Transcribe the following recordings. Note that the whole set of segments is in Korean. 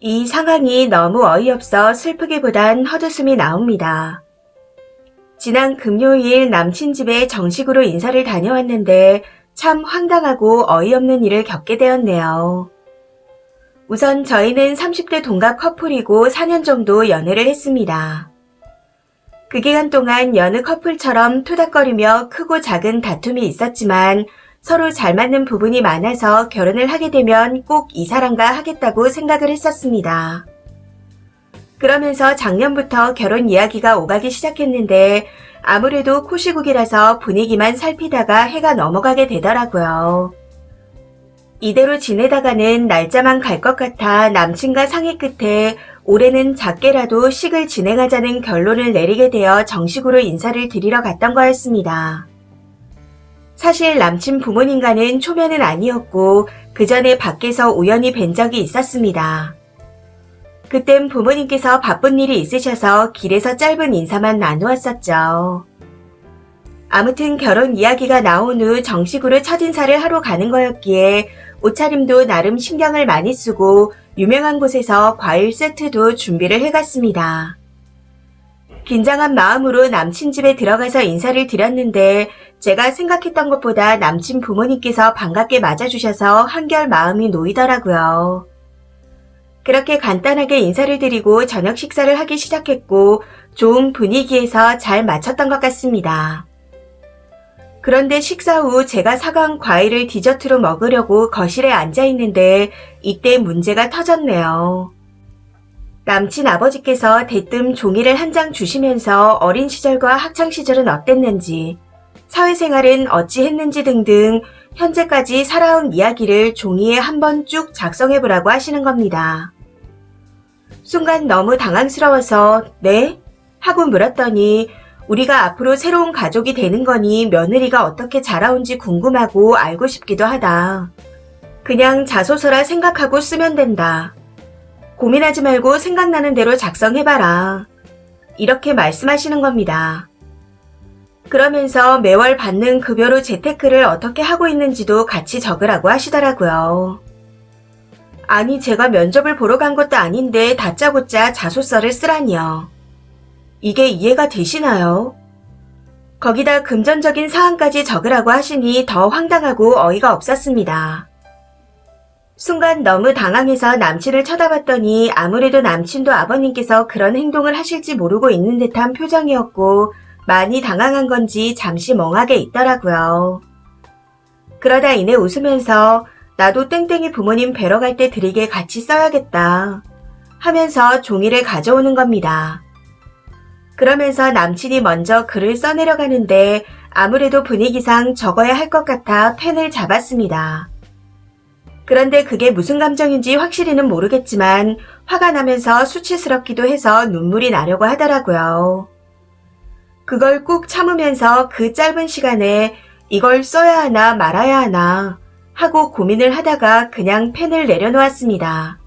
이 상황이 너무 어이없어 슬프기보단 헛웃음이 나옵니다. 지난 금요일 남친 집에 정식으로 인사를 다녀왔는데 참 황당하고 어이없는 일을 겪게 되었네요. 우선 저희는 30대 동갑 커플이고 4년 정도 연애를 했습니다. 그 기간 동안 여느 커플처럼 투닥거리며 크고 작은 다툼이 있었지만 서로 잘 맞는 부분이 많아서 결혼을 하게 되면 꼭 이 사람과 하겠다고 생각을 했었습니다. 그러면서 작년부터 결혼 이야기가 오가기 시작했는데 아무래도 코시국이라서 분위기만 살피다가 해가 넘어가게 되더라고요. 이대로 지내다가는 날짜만 갈 것 같아 남친과 상의 끝에 올해는 작게라도 식을 진행하자는 결론을 내리게 되어 정식으로 인사를 드리러 갔던 거였습니다. 사실 남친 부모님과는 초면은 아니었고 그 전에 밖에서 우연히 뵌 적이 있었습니다. 그땐 부모님께서 바쁜 일이 있으셔서 길에서 짧은 인사만 나누었었죠. 아무튼 결혼 이야기가 나온 후 정식으로 첫 인사를 하러 가는 거였기에 옷차림도 나름 신경을 많이 쓰고 유명한 곳에서 과일 세트도 준비를 해갔습니다. 긴장한 마음으로 남친 집에 들어가서 인사를 드렸는데 제가 생각했던 것보다 남친 부모님께서 반갑게 맞아주셔서 한결 마음이 놓이더라고요. 그렇게 간단하게 인사를 드리고 저녁 식사를 하기 시작했고 좋은 분위기에서 잘 마쳤던 것 같습니다. 그런데 식사 후 제가 사간 과일을 디저트로 먹으려고 거실에 앉아 있는데 이때 문제가 터졌네요. 남친 아버지께서 대뜸 종이를 한 장 주시면서 어린 시절과 학창 시절은 어땠는지, 사회생활은 어찌 했는지 등등 현재까지 살아온 이야기를 종이에 한 번 쭉 작성해 보라고 하시는 겁니다. 순간 너무 당황스러워서 네? 하고 물었더니 우리가 앞으로 새로운 가족이 되는 거니 며느리가 어떻게 자라온지 궁금하고 알고 싶기도 하다. 그냥 자소서라 생각하고 쓰면 된다. 고민하지 말고 생각나는 대로 작성해봐라. 이렇게 말씀하시는 겁니다. 그러면서 매월 받는 급여로 재테크를 어떻게 하고 있는지도 같이 적으라고 하시더라고요. 아니, 제가 면접을 보러 간 것도 아닌데 다짜고짜 자소서를 쓰라니요. 이게 이해가 되시나요? 거기다 금전적인 사항까지 적으라고 하시니 더 황당하고 어이가 없었습니다. 순간 너무 당황해서 남친을 쳐다봤더니 아무래도 남친도 아버님께서 그런 행동을 하실지 모르고 있는 듯한 표정이었고 많이 당황한 건지 잠시 멍하게 있더라고요. 그러다 이내 웃으면서 나도 땡땡이 부모님 뵈러 갈 때 드리게 같이 써야겠다 하면서 종이를 가져오는 겁니다. 그러면서 남친이 먼저 글을 써내려가는데 아무래도 분위기상 적어야 할 것 같아 펜을 잡았습니다. 그런데 그게 무슨 감정인지 확실히는 모르겠지만 화가 나면서 수치스럽기도 해서 눈물이 나려고 하더라고요. 그걸 꾹 참으면서 그 짧은 시간에 이걸 써야 하나 말아야 하나 하고 고민을 하다가 그냥 펜을 내려놓았습니다.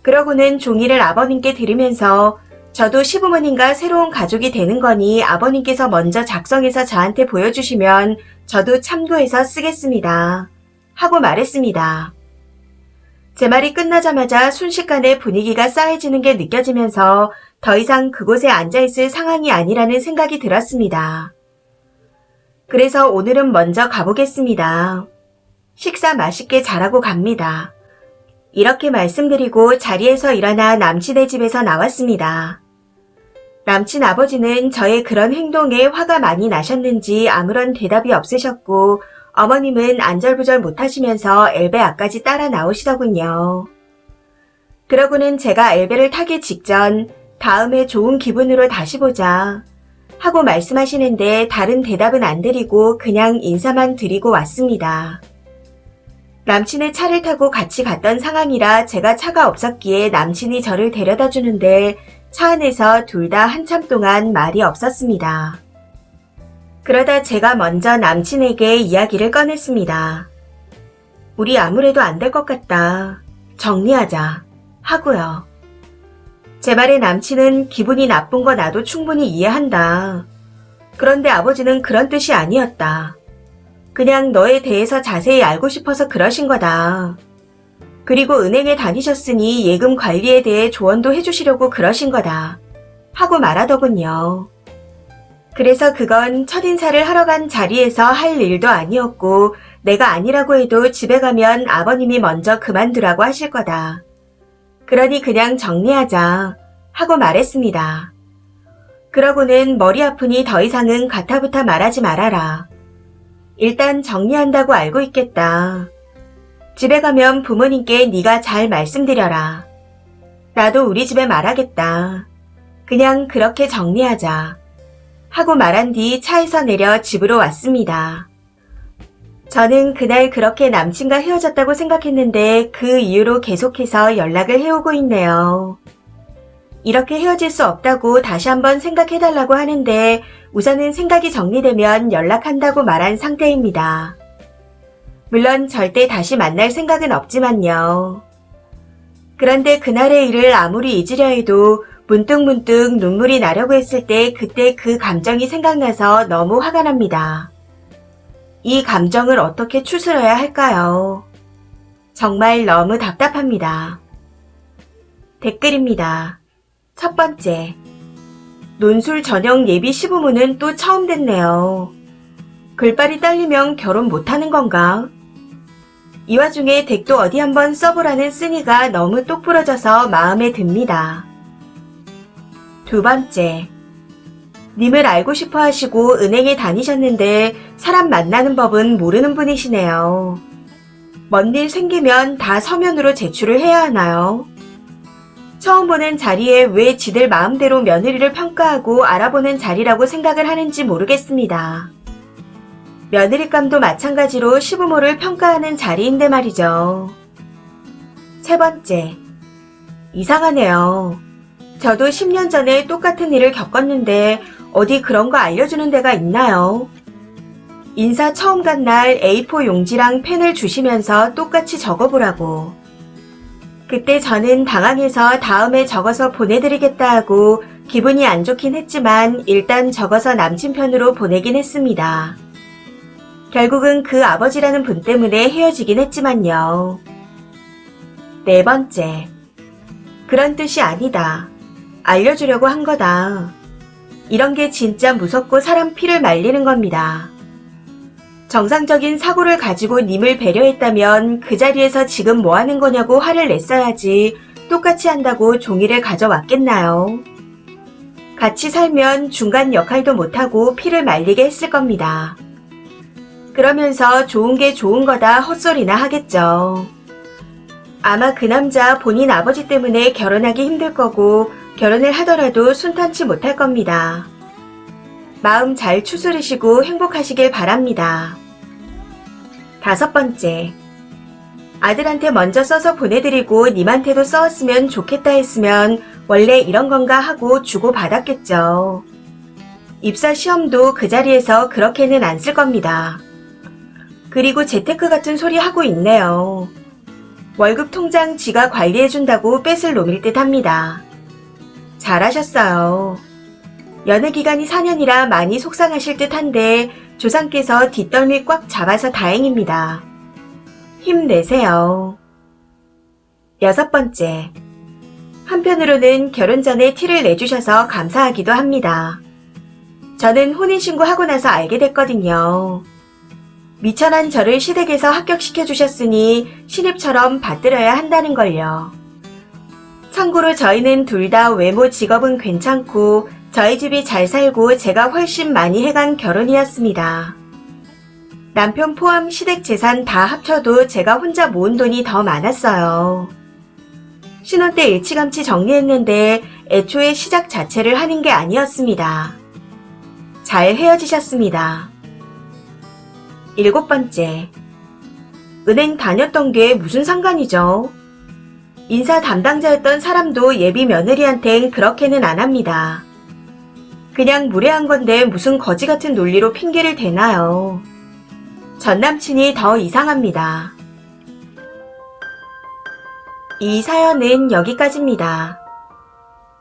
그러고는 종이를 아버님께 드리면서 저도 시부모님과 새로운 가족이 되는 거니 아버님께서 먼저 작성해서 저한테 보여주시면 저도 참고해서 쓰겠습니다. 하고 말했습니다. 제 말이 끝나자마자 순식간에 분위기가 싸해지는 게 느껴지면서 더 이상 그곳에 앉아있을 상황이 아니라는 생각이 들었습니다. 그래서 오늘은 먼저 가보겠습니다. 식사 맛있게 잘하고 갑니다. 이렇게 말씀드리고 자리에서 일어나 남친의 집에서 나왔습니다. 남친 아버지는 저의 그런 행동에 화가 많이 나셨는지 아무런 대답이 없으셨고 어머님은 안절부절 못하시면서 엘베 앞까지 따라 나오시더군요. 그러고는 제가 엘베를 타기 직전 다음에 좋은 기분으로 다시 보자 하고 말씀하시는데 다른 대답은 안 드리고 그냥 인사만 드리고 왔습니다. 남친의 차를 타고 같이 갔던 상황이라 제가 차가 없었기에 남친이 저를 데려다 주는데 차 안에서 둘 다 한참 동안 말이 없었습니다. 그러다 제가 먼저 남친에게 이야기를 꺼냈습니다. 우리 아무래도 안 될 것 같다. 정리하자. 하고요. 제 말에 남친은 기분이 나쁜 거 나도 충분히 이해한다. 그런데 아버지는 그런 뜻이 아니었다. 그냥 너에 대해서 자세히 알고 싶어서 그러신 거다. 그리고 은행에 다니셨으니 예금 관리에 대해 조언도 해주시려고 그러신 거다. 하고 말하더군요. 그래서 그건 첫인사를 하러 간 자리에서 할 일도 아니었고, 내가 아니라고 해도 집에 가면 아버님이 먼저 그만두라고 하실 거다. 그러니 그냥 정리하자. 하고 말했습니다. 그러고는 머리 아프니 더 이상은 가타부타 말하지 말아라. 일단 정리한다고 알고 있겠다. 집에 가면 부모님께 네가 잘 말씀드려라. 나도 우리 집에 말하겠다. 그냥 그렇게 정리하자. 하고 말한 뒤 차에서 내려 집으로 왔습니다. 저는 그날 그렇게 남친과 헤어졌다고 생각했는데 그 이후로 계속해서 연락을 해오고 있네요. 이렇게 헤어질 수 없다고 다시 한번 생각해달라고 하는데 우선은 생각이 정리되면 연락한다고 말한 상태입니다. 물론 절대 다시 만날 생각은 없지만요. 그런데 그날의 일을 아무리 잊으려 해도 문득 문득 눈물이 나려고 했을 때 그때 그 감정이 생각나서 너무 화가 납니다. 이 감정을 어떻게 추스려야 할까요? 정말 너무 답답합니다. 댓글입니다. 첫 번째. 논술 전형 예비 시부모는 또 처음 됐네요. 글빨이 딸리면 결혼 못하는 건가? 이 와중에 덱도 어디 한번 써보라는 쓰니가 너무 똑부러져서 마음에 듭니다. 두 번째. 님을 알고 싶어 하시고 은행에 다니셨는데 사람 만나는 법은 모르는 분이시네요. 먼 일 생기면 다 서면으로 제출을 해야 하나요? 처음 보는 자리에 왜 지들 마음대로 며느리를 평가하고 알아보는 자리라고 생각을 하는지 모르겠습니다. 며느리감도 마찬가지로 시부모를 평가하는 자리인데 말이죠. 세 번째. 이상하네요. 저도 10년 전에 똑같은 일을 겪었는데 어디 그런 거 알려주는 데가 있나요? 인사 처음 간 날 A4 용지랑 펜을 주시면서 똑같이 적어보라고. 그때 저는 당황해서 다음에 적어서 보내드리겠다 하고 기분이 안 좋긴 했지만 일단 적어서 남친 편으로 보내긴 했습니다. 결국은 그 아버지라는 분 때문에 헤어지긴 했지만요. 네 번째. 그런 뜻이 아니다. 알려주려고 한 거다. 이런 게 진짜 무섭고 사람 피를 말리는 겁니다. 정상적인 사고를 가지고 님을 배려했다면 그 자리에서 지금 뭐 하는 거냐고 화를 냈어야지 똑같이 한다고 종이를 가져왔겠나요? 같이 살면 중간 역할도 못하고 피를 말리게 했을 겁니다. 그러면서 좋은 게 좋은 거다 헛소리나 하겠죠. 아마 그 남자 본인 아버지 때문에 결혼하기 힘들 거고 결혼을 하더라도 순탄치 못할 겁니다. 마음 잘 추스르시고 행복하시길 바랍니다. 다섯 번째. 아들한테 먼저 써서 보내드리고 님한테도 써왔으면 좋겠다 했으면 원래 이런 건가 하고 주고 받았겠죠. 입사 시험도 그 자리에서 그렇게는 안 쓸 겁니다. 그리고 재테크 같은 소리 하고 있네요. 월급 통장 지가 관리해준다고 뺏을 놈일 듯 합니다. 잘하셨어요. 연애 기간이 4년이라 많이 속상하실 듯 한데 조상께서 뒷덜미 꽉 잡아서 다행입니다. 힘내세요. 여섯 번째. 한편으로는 결혼 전에 티를 내주셔서 감사하기도 합니다. 저는 혼인신고하고 나서 알게 됐거든요. 미천한 저를 시댁에서 합격시켜 주셨으니 신입처럼 받들어야 한다는 걸요. 참고로 저희는 둘 다 외모 직업은 괜찮고 저희 집이 잘 살고 제가 훨씬 많이 해간 결혼이었습니다. 남편 포함 시댁 재산 다 합쳐도 제가 혼자 모은 돈이 더 많았어요. 신혼 때 일찌감치 정리했는데 애초에 시작 자체를 하는 게 아니었습니다. 잘 헤어지셨습니다. 일곱 번째. 은행 다녔던 게 무슨 상관이죠? 인사 담당자였던 사람도 예비 며느리한텐 그렇게는 안 합니다. 그냥 무례한 건데 무슨 거지 같은 논리로 핑계를 대나요? 전 남친이 더 이상합니다. 이 사연은 여기까지입니다.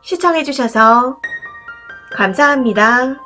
시청해주셔서 감사합니다.